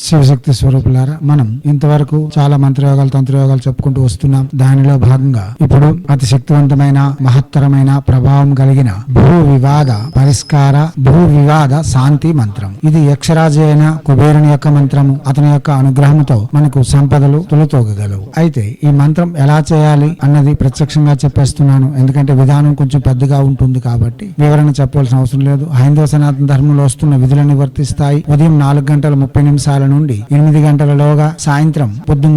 శివశక్తి స్వరూపులారా మనం ఇంతవరకు చాలా మంత్రయోగాలు తంత్రయోగాలు చెప్పుకుంటూ వస్తున్నాం. దానిలో భాగంగా ఇప్పుడు అతి శక్తివంతమైన మహత్తరమైన ప్రభావం కలిగిన భూ వివాద పరిష్కార భూ వివాద శాంతి మంత్రం. ఇది యక్షరాజు అయిన కుబేరుని యొక్క మంత్రము. అతని యొక్క అనుగ్రహంతో మనకు సంపదలు తొలతోగలవు అయితే ఈ మంత్రం ఎలా చేయాలి అన్నది ప్రత్యక్షంగా చెప్పేస్తున్నాను. ఎందుకంటే విధానం కొంచెం పెద్దగా ఉంటుంది కాబట్టి వివరణ చెప్పవలసిన అవసరం లేదు. హైందవ సనాతన ధర్మంలో వస్తున్న విధులను వర్తిస్తాయి. ఉదయం నాలుగు గంటల ముప్పై నిమిషాలు నుండి ఎనిమిది గంటలలోగా సాయంత్రం పొద్దు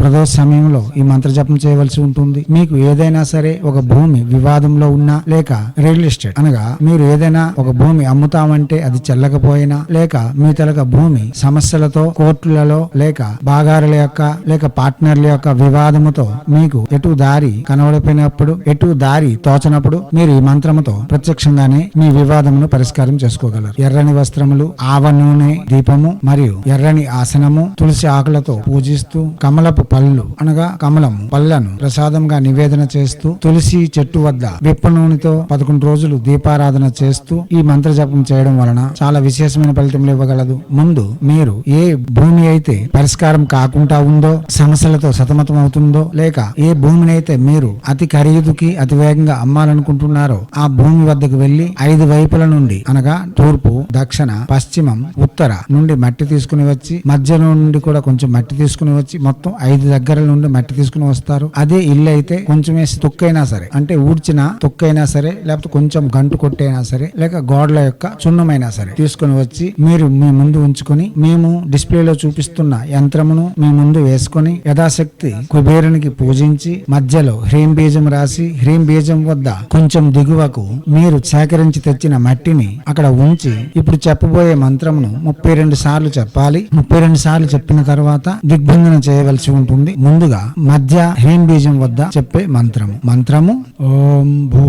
ప్రదోష సమయంలో ఈ మంత్ర జపం చేయవలసి ఉంటుంది. మీకు ఏదైనా సరే ఒక భూమి వివాదంలో ఉన్నా లేక రియల్ ఎస్టేట్ అనగా మీరు ఏదైనా ఒక భూమి అమ్ముతామంటే అది చెల్లకపోయినా లేక మీ తలక భూమి సమస్యలతో కోర్టులలో లేక భాగారుల యొక్క లేక పార్ట్నర్ల యొక్క వివాదముతో మీకు ఎటు దారి కనబడిపోయినప్పుడు ఎటు దారి తోచనప్పుడు మీరు ఈ మంత్రముతో ప్రత్యక్షంగానే మీ వివాదమును పరిష్కారం చేసుకోగలరు. ఎర్రని వస్త్రములు ఆవ నూనె దీపము మరియు ఎర్రని ఆసనము తులసి ఆకులతో పూజిస్తూ కమలపు పళ్ళు అనగా కమలము పళ్ళను ప్రసాదంగా నివేదన చేస్తూ తులసి చెట్టు వద్ద విప్ప నూనెతో పదకొండు రోజులు దీపారాధన చేస్తూ ఈ మంత్ర జపం చేయడం వలన చాలా విశేషమైన ఫలితములు ఇవ్వగలదు. ముందు మీరు ఏ భూమి అయితే పరిష్కారం కాకుండా ఉందో సమస్యలతో సతమతం అవుతుందో లేక ఏ భూమిని అయితే మీరు అతి ఖరీదుకి అతి వేగంగా అమ్మాలనుకుంటున్నారో ఆ భూమి వద్దకు వెళ్ళి ఐదు వైపుల నుండి అనగా తూర్పు దక్షిణ పశ్చిమం ఉత్తర నుండి మట్టి తీసుకుని వచ్చి మధ్యలో నుండి కూడా కొంచెం మట్టి తీసుకుని వచ్చి మొత్తం ఐదు దగ్గర నుండి మట్టి తీసుకుని వస్తారు. అదే ఇల్లు అయితే కొంచెం వేసి తొక్కైనా సరే అంటే ఊడ్చిన తొక్కైనా సరే లేకపోతే కొంచెం గంటు కొట్టైనా సరే లేక గోడల యొక్క చున్నమైనా సరే తీసుకుని వచ్చి మీరు మీ ముందు ఉంచుకొని మేము డిస్ప్లేలో చూపిస్తున్న యంత్రమును మీ ముందు వేసుకొని యథాశక్తి కుబేరునికి పూజించి మధ్యలో హ్రీం బీజం రాసి హ్రీం బీజం వద్ద కొంచెం దిగువకు మీరు సేకరించి తెచ్చిన మట్టిని అక్కడ ఉంచి ఇప్పుడు చెప్పబోయే మంత్రమును ముప్పై రెండు సార్లు చెప్పాలి. ముప్పై రెండు సార్లు చెప్పిన తర్వాత దిగ్బంధన చేయవలసి ఉంటుంది. ముందుగా మధ్య హేం బీజం వద్ద చెప్పే మంత్రము. మంత్రము ఓం భూ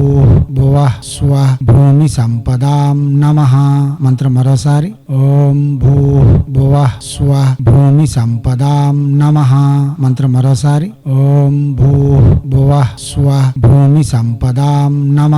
భువ స్వ భూమి సంపదాం నమ. మంత్రం మరోసారి. ఓం భూ భువ స్వ భూమి సంపదాం నమ. మంత్రం మరోసారి. ఓం భూ భువ స్వ భూమి సంపదాం నమ.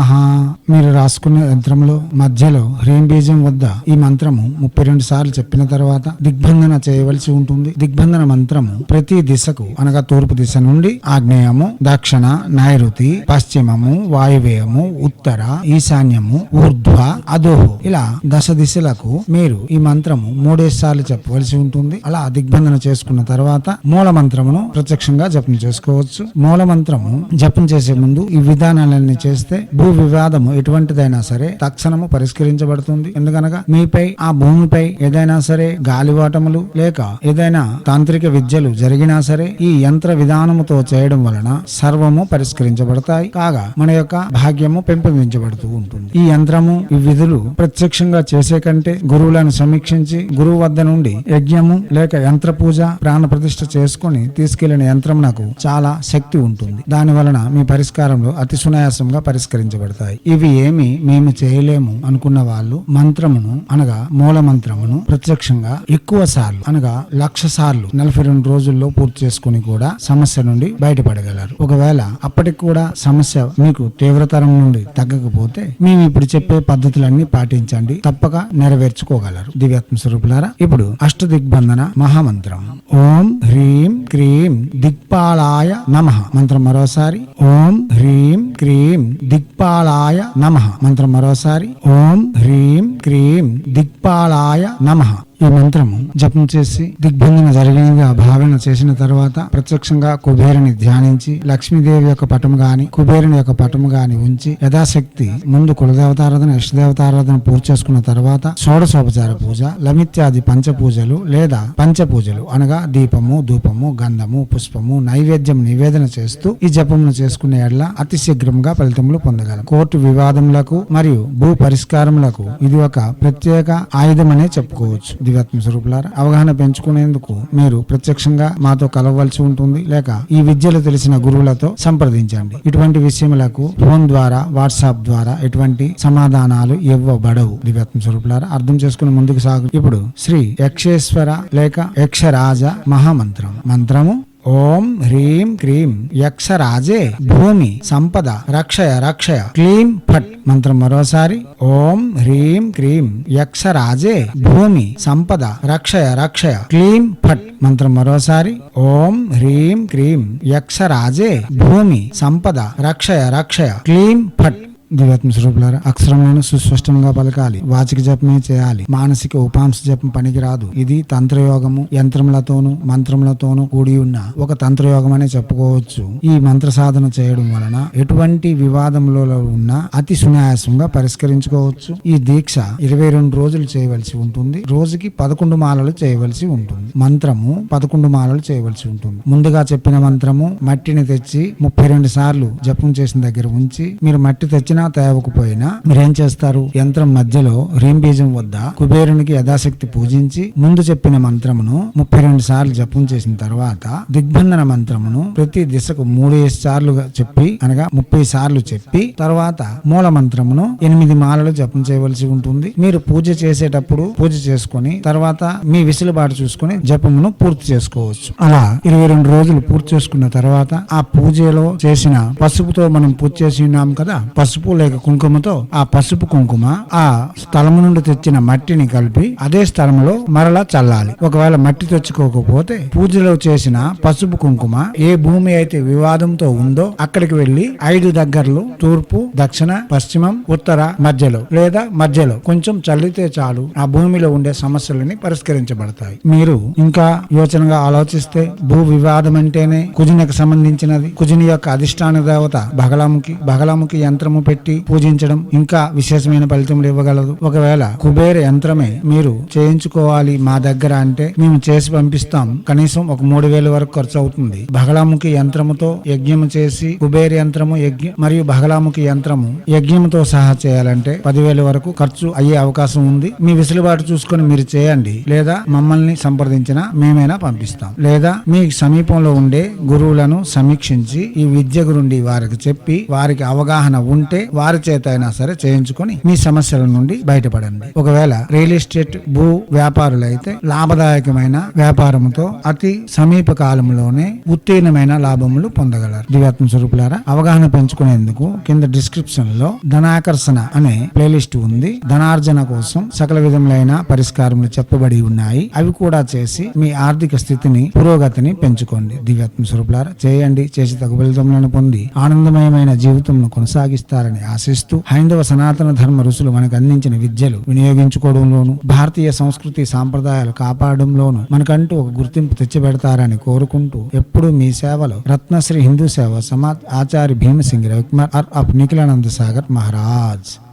మీరు రాసుకున్న యంత్రంలో మధ్యలో హ్రీం బీజం వద్ద ఈ మంత్రము ముప్పై రెండు సార్లు చెప్పిన తర్వాత దిగ్బంధన చేయవలసి ఉంటుంది. దిగ్బంధన మంత్రము ప్రతి దిశకు అనగా తూర్పు దిశ నుండి ఆగ్నేయము దక్షిణ నైరుతి పశ్చిమము వాయువ్యము ఉత్తర ఈశాన్యము ఊర్ధ్వ అధోహు. ఇలా దశ దిశలకు మీరు ఈ మంత్రము మూడేసార్లు చెప్పవలసి ఉంటుంది. అలా దిగ్బంధన చేసుకున్న తర్వాత మూల మంత్రమును ప్రత్యక్షంగా జపం చేసుకోవచ్చు. మూల మంత్రము జపం చేసే ముందు ఈ విధానాలన్నీ చేస్తే భూ వివాదము ఎటువంటిదైనా సరే తక్షణము పరిష్కరించబడుతుంది. ఎందుకనగా మీపై ఆ భూమిపై ఏదైనా సరే గాలి గాలివాటములు లేక ఏదైనా తాంత్రిక విద్యలు జరిగినా సరే ఈ యంత్ర విధానముతో చేయడం వలన సర్వము పరిష్కరించబడతాయి. కాగా మన యొక్క భాగ్యము పెంపొందించబడుతూ ఉంటుంది. ఈ యంత్రము ఈ విధులు ప్రత్యక్షంగా చేసే కంటే గురువులను సమీక్షించి గురువు వద్ద నుండి యజ్ఞము లేక యంత్ర పూజ ప్రాణ ప్రతిష్ఠ చేసుకుని తీసుకెళ్ళిన యంత్రం నాకు చాలా శక్తి ఉంటుంది. దాని వలన మీ పరిష్కారంలో అతి సునాయాసంగా పరిష్కరించబడతాయి. ఇవి ఏమి మేము చేయలేము అనుకున్న వాళ్ళు మంత్రమును అనగా మూల మంత్రమును ప్రత్యక్షంగా ఎక్కువ సార్లు అనగా లక్ష సార్లు నలభై రెండు రోజుల్లో పూర్తి చేసుకుని కూడా సమస్య నుండి బయటపడగలరు. ఒకవేళ అప్పటికి కూడా సమస్య మీకు తీవ్రతరం నుండి తగ్గకపోతే మేము ఇప్పుడు చెప్పే పద్ధతులన్నీ పాటించండి. తప్పక నెరవేర్చుకోగలరు. దివ్యాత్మ స్వరూపులారా ఇప్పుడు అష్ట దిగ్బంధన మహామంత్రం. ఓం హ్రీం క్రీం దిక్పాలాయ నమ. మంత్రం మరోసారి. ఓం హ్రీం క్రీం దిక్పాలాయ నమ. మంత్రం మరోసారి. ఓం హ్రీం క్రీం దిక్పాలాయ నమ. ఈ మంత్రము జపం చేసి దిగ్బంధన జరిగినదిగా భావన చేసిన తర్వాత ప్రత్యక్షంగా కుబేరుని ధ్యానించి లక్ష్మీదేవి యొక్క పటము గాని కుబేరుని యొక్క పటము గాని ఉంచి యథాశక్తి ముందు కులదేవతారాధన ఇష్టదేవతారాధన పూర్తి చేసుకున్న తర్వాత షోడశోపచార పూజ లమిత్యాది పంచ పూజలు లేదా పంచ పూజలు అనగా దీపము ధూపము గంధము పుష్పము నైవేద్యం నివేదన చేస్తూ ఈ జపమును చేసుకునే ఎడ్ల అతి శీఘ్రంగా ఫలితములు పొందగలం. కోర్టు వివాదములకు మరియు భూ పరిష్కారములకు ఇది ఒక ప్రత్యేక ఆయుధమనే చెప్పుకోవచ్చు. దివ్యాత్మ స్వరూపులారా అవగాహన పెంచుకునేందుకు మీరు ప్రత్యక్షంగా మాతో కలవలసి ఉంటుంది. లేక ఈ విద్యలు తెలిసిన గురువులతో సంప్రదించండి. ఇటువంటి విషయములకు ఫోన్ ద్వారా వాట్సాప్ ద్వారా ఎటువంటి సమాధానాలు ఇవ్వబడవు. దివ్యాత్మ స్వరూపులారా అర్థం చేసుకుని ముందుకు సాగు. ఇప్పుడు శ్రీ యక్షేశ్వర లేక యక్షరాజ మహామంత్రం. మంత్రము ఓం హ్రీం క్రీం యక్షరాజే భూమి సంపద రక్షయ రక్షయ క్లీం ఫట్ మంత్రం మరోసారి. ఓం హ్రీం క్రీం యక్షరాజే భూమి సంపద రక్షయ రక్షయ క్లీం ఫట్ మంత్రం మరోసారి. ఓం హ్రీం క్రీం యక్షరాజే భూమి సంపద రక్షయ రక్షయ క్లీం ఫట్ దివ్యాత్మ స్వరూపులారా అక్షరములను సుస్పష్టంగా పలకాలి వాచిక జపమే చేయాలి మానసిక ఉపాంశ జపం పనికిరాదు. ఇది తంత్రయోగము యంత్రములతోనూ మంత్రములతోనూ కూడి ఉన్న ఒక తంత్రయోగం అనే చెప్పుకోవచ్చు. ఈ మంత్ర సాధన చేయడం వలన ఎటువంటి వివాదములో ఉన్న అతి సునాయాసంగా పరిష్కరించుకోవచ్చు. ఈ దీక్ష ఇరవై రెండు రోజులు చేయవలసి ఉంటుంది. రోజుకి పదకొండు మాలలు చేయవలసి ఉంటుంది. మంత్రము పదకొండు మాలలు చేయవలసి ఉంటుంది. ముందుగా చెప్పిన మంత్రము మట్టిని తెచ్చి ముప్పై రెండు సార్లు జపం చేసిన దగ్గర ఉంచి మీరు మట్టి తెచ్చిన తేవకపోయినా మీరేం చేస్తారు? యంత్రం మధ్యలో రీం బీజం వద్ద కుబేరునికి యథాశక్తి పూజించి ముందు చెప్పిన మంత్రమును ముప్పై రెండు సార్లు జపం చేసిన తర్వాత దిగ్బంధన మంత్రమును ప్రతి దిశకు మూడు సార్లుగా చెప్పి అనగా ముప్పై సార్లు చెప్పి తర్వాత మూల మంత్రమును ఎనిమిది మాలలు జపం చేయవలసి ఉంటుంది. మీరు పూజ చేసేటప్పుడు పూజ చేసుకొని తర్వాత మీ విసులుబాటు చూసుకొని జపమును పూర్తి చేసుకోవచ్చు. అలా ఇరవై రెండు రోజులు పూర్తి చేసుకున్న తర్వాత ఆ పూజలో చేసిన పసుపుతో మనం పూజ చేసి ఉన్నాం కదా? పసుపు లేక కుంకుమతో ఆ పసుపు కుంకుమ ఆ స్థలము నుండి తెచ్చిన మట్టిని కలిపి అదే స్థలంలో మరలా చల్లాలి. ఒకవేళ మట్టి తెచ్చుకోకపోతే పూజలో చేసిన పసుపు కుంకుమ ఏ భూమి అయితే వివాదంతో ఉందో అక్కడికి వెళ్ళి ఐదు దగ్గరలు తూర్పు దక్షిణ పశ్చిమం ఉత్తర మధ్యలో లేదా మధ్యలో కొంచెం చల్లితే చాలు. ఆ భూమిలో ఉండే సమస్యలని పరిష్కరించబడతాయి. మీరు ఇంకా యోచనగా ఆలోచిస్తే భూ వివాదం అంటేనే కుజునికి సంబంధించినది. కుజుని యొక్క అధిష్టాన దేవత బగలాముఖి బగలాముఖి యంత్రము పెట్టి పెట్టి పూజించడం ఇంకా విశేషమైన ఫలితములు ఇవ్వగలదు. ఒకవేళ కుబేర యంత్రమే మీరు చేయించుకోవాలి మా దగ్గర అంటే మేము చేసి పంపిస్తాం. కనీసం ఒక మూడు వేల వరకు ఖర్చు అవుతుంది. బహళాముఖి యంత్రముతో యజ్ఞము చేసి కుబేర యంత్రము యజ్ఞ మరియు బహళాముఖి యంత్రము యజ్ఞముతో సహా చేయాలంటే పదివేల వరకు ఖర్చు అయ్యే అవకాశం ఉంది. మీ విసులుబాటు చూసుకొని మీరు చేయండి. లేదా మమ్మల్ని సంప్రదించిన మేమైనా పంపిస్తాం. లేదా మీ సమీపంలో ఉండే గురువులను సమీక్షించి ఈ విద్య గురుండి వారికి చెప్పి వారికి అవగాహన ఉంటే వారి చేత అయినా సరే చేయించుకొని మీ సమస్యల నుండి బయటపడండి. ఒకవేళ రియల్ ఎస్టేట్ భూ వ్యాపారులైతే లాభదాయకమైన వ్యాపారముతో అతి సమీప కాలంలోనే ఉత్తీర్ణమైన లాభములు పొందగలరు. దివ్యాత్మ స్వరూపులారా అవగాహన పెంచుకునేందుకు కింద డిస్క్రిప్షన్లో ధనాకర్షణ అనే ప్లేలిస్ట్ ఉంది. ధనార్జన కోసం సకల విధములైన పరిష్కారములు చెప్పబడి ఉన్నాయి. అవి కూడా చేసి మీ ఆర్థిక స్థితిని పురోగతిని పెంచుకోండి. దివ్యాత్మ స్వరూపులారా చేయండి. చేసి తగు ఫలితములను పొంది ఆనందమయమైన జీవితంను కొనసాగిస్తారని ఆశిస్తూ హైందవ సనాతన ధర్మ ఋషులు మనకు అందించిన విద్యలు వినియోగించుకోవడంలోను భారతీయ సంస్కృతి సాంప్రదాయాలు కాపాడంలోను మనకంటూ ఒక గుర్తింపు తెచ్చిపెడతారని కోరుకుంటూ ఎప్పుడూ మీ సేవలో రత్నశ్రీ హిందూ సేవ సమాజ్ ఆచార్య భీమసింగ్ రవికుమార్ ఆఫ్ నిఖిలానంద సాగర్ మహారాజ్.